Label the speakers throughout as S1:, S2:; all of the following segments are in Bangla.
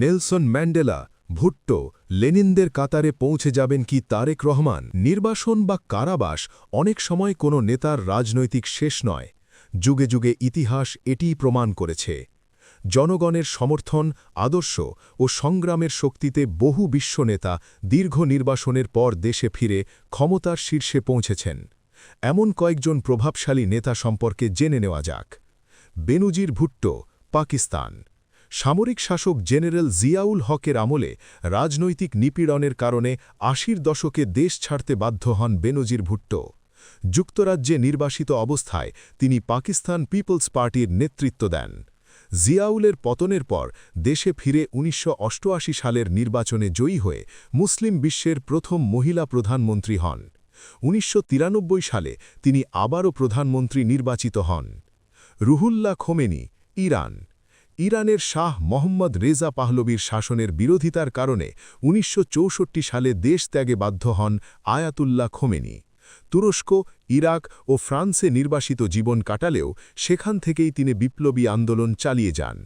S1: নেলসন ম্যান্ডেলা ভুট্টো লেনিনদের কাতারে পৌঁছে যাবেন কি তারেক রহমান? নির্বাসন বা কারাবাস অনেক সময় কোনো নেতার রাজনৈতিক শেষ নয়। যুগে যুগে ইতিহাস এটিই প্রমাণ করেছে। জনগণের সমর্থন, আদর্শ ও সংগ্রামের শক্তিতে বহু বিশ্বনেতা দীর্ঘ নির্বাসনের পর দেশে ফিরে ক্ষমতার শীর্ষে পৌঁছেছেন। এমন কয়েকজন প্রভাবশালী নেতা সম্পর্কে জেনে নেওয়া যাক। বেনুজির ভুট্টো, পাকিস্তান। সামরিক শাসক জেনারেল জিয়াউল হকের আমলে রাজনৈতিক নিপীড়নের কারণে আশির দশকে দেশ ছাড়তে বাধ্য হন বেনজির ভুট্টো। যুক্তরাজ্যে নির্বাসিত অবস্থায় তিনি পাকিস্তান পিপলস পার্টির নেতৃত্ব দেন। জিয়াউলের পতনের পর দেশে ফিরে উনিশশো অষ্টআশি সালের নির্বাচনে জয়ী হয়ে মুসলিম বিশ্বের প্রথম মহিলা প্রধানমন্ত্রী হন। উনিশশো তিরানব্বই সালে তিনি আবারও প্রধানমন্ত্রী নির্বাচিত হন। Ruhollah Khomeini, Iran. ইরানের শাহ মোহাম্মদ রেজা পাহলবির শাসনের বিরোধিতার কারণে উনিশশো চৌষট্টি সালে দেশ ত্যাগে বাধ্য হন আয়াতুল্লাহ খোমেনি। তুরস্ক, ইরাক ও ফ্রান্সে নির্বাসিত জীবন কাটালেও সেখান থেকেই তিনি বিপ্লবী আন্দোলন চালিয়ে যান।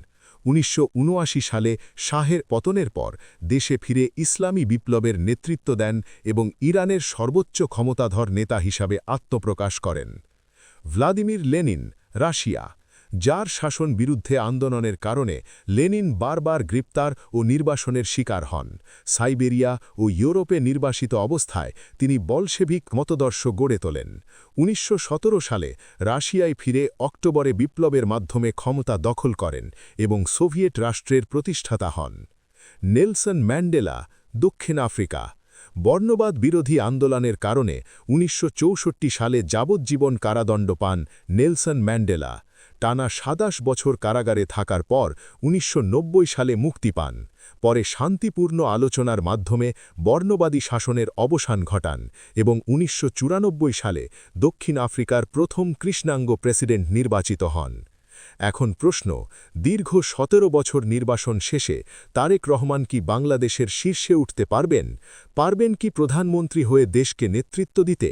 S1: উনিশশো উনআশি সালে শাহের পতনের পর দেশে ফিরে ইসলামী বিপ্লবের নেতৃত্ব দেন এবং ইরানের সর্বোচ্চ ক্ষমতাধর নেতা হিসাবে আত্মপ্রকাশ করেন। ভ্লাদিমির লেনিন, রাশিয়া যার শাসন বিরুদ্ধে আন্দোলনের কারণে লেনিন বারবার গ্রেপ্তার ও নির্বাসনের শিকার হন। সাইবেরিয়া ও ইউরোপে নির্বাসিত অবস্থায় তিনি বলশেভিক মতদর্শ গড়ে তোলেন। উনিশশো সতেরো সালে রাশিয়ায় ফিরে অক্টোবরে বিপ্লবের মাধ্যমে ক্ষমতা দখল করেন এবং সোভিয়েট রাষ্ট্রের প্রতিষ্ঠাতা হন। নেলসন ম্যান্ডেলা, দক্ষিণ আফ্রিকা। বর্ণবাদ বিরোধী আন্দোলনের কারণে উনিশশো চৌষট্টি সালে যাবজ্জীবন কারাদণ্ড পান নেলসন ম্যান্ডেলা। টানা সাতাশ বছর কারাগারে থাকার পর উনিশশো নব্বই সালে মুক্তি পান। পরে শান্তিপূর্ণ আলোচনার মাধ্যমে বর্ণবাদী শাসনের অবসান ঘটান এবং উনিশশো চুরানব্বই সালে দক্ষিণ আফ্রিকার প্রথম কৃষ্ণাঙ্গ প্রেসিডেন্ট নির্বাচিত হন। এখন প্রশ্ন, দীর্ঘ সতেরো বছর নির্বাসন শেষে তারেক রহমান কি বাংলাদেশের শীর্ষে উঠতে পারবেন? পারবেন কি প্রধানমন্ত্রী হয়ে দেশকে নেতৃত্ব দিতে?